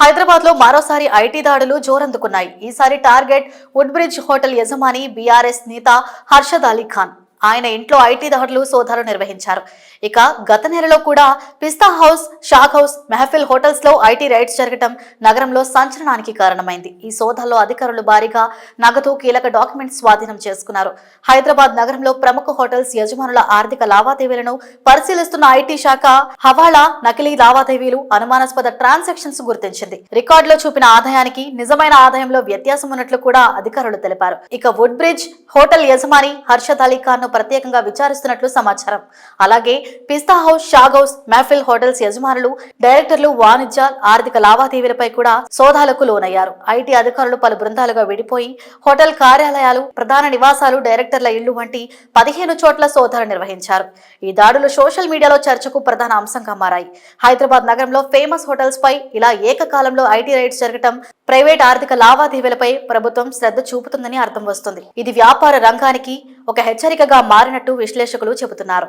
హైదరాబాద్లో మరోసారి ఐటీ దాడులు జోరందుకున్నాయి. ఈసారి టార్గెట్ వుడ్ బ్రిడ్జ్ హోటల్ యజమాని బీఆర్ఎస్ నేత హర్షద్ అలీ ఖాన్. ఆయన ఇంట్లో ఐటీ దాడులు సోదాలు నిర్వహించారు. ఇక గత నెలలో కూడా పిస్తా హౌస్ షాక్ హౌస్ మెహఫిల్ హోటల్స్లో ఐటీ రైడ్స్ జరగటం నగరంలో సంచలనానికి కారణమైంది. ఈ సోదాల్లో అధికారులు భారీగా నగదు కీలక డాక్యుమెంట్స్ స్వాధీనం చేసుకున్నారు. హైదరాబాద్ నగరంలో ప్రముఖ హోటల్స్ యజమానుల ఆర్థిక లావాదేవీలను పరిశీలిస్తున్న ఐటీ శాఖ హవాలా నకిలీ లావాదేవీలు అనుమానాస్పద ట్రాన్సాక్షన్స్ గుర్తించింది. రికార్డులో చూపిన ఆదాయానికి నిజమైన ఆదాయంలో వ్యత్యాసం ఉన్నట్లు కూడా అధికారులు తెలిపారు. ఇక వుడ్ బ్రిడ్జ్ హోటల్ యజమాని హర్షద్ అలీ ఖాన్ ను ప్రత్యేకంగా విచారిస్తున్నట్లు సమాచారం. అలాగే పిస్తా హౌస్ షాగ్ హౌస్ మెహఫిల్ హోటల్స్ యజమానులు డైరెక్టర్లు వాణిజ్య ఆర్థిక లావాదేవీలపై కూడా సోదాలకు లోనయ్యారు. ఐటీ అధికారులు పలు బృందాలుగా విడిపోయి హోటల్ కార్యాలయాలు ప్రధాన నివాసాలు డైరెక్టర్ల ఇళ్ళు వంటి పదిహేను చోట్ల సోదాలు నిర్వహించారు. ఈ దాడులు సోషల్ మీడియాలో చర్చకు ప్రధాన అంశంగా మారాయి. హైదరాబాద్ నగరంలో ఫేమస్ హోటల్స్ పై ఇలా ఏకకాలంలో ఐటీ రైడ్స్ జరగటం ప్రైవేట్ ఆర్థిక లావాదేవీలపై ప్రభుత్వం శ్రద్ధ చూపుతుందని అర్థం వస్తుంది. ఇది వ్యాపార రంగానికి ఒక హెచ్చరికగా మారినట్టు విశ్లేషకులు చెబుతున్నారు.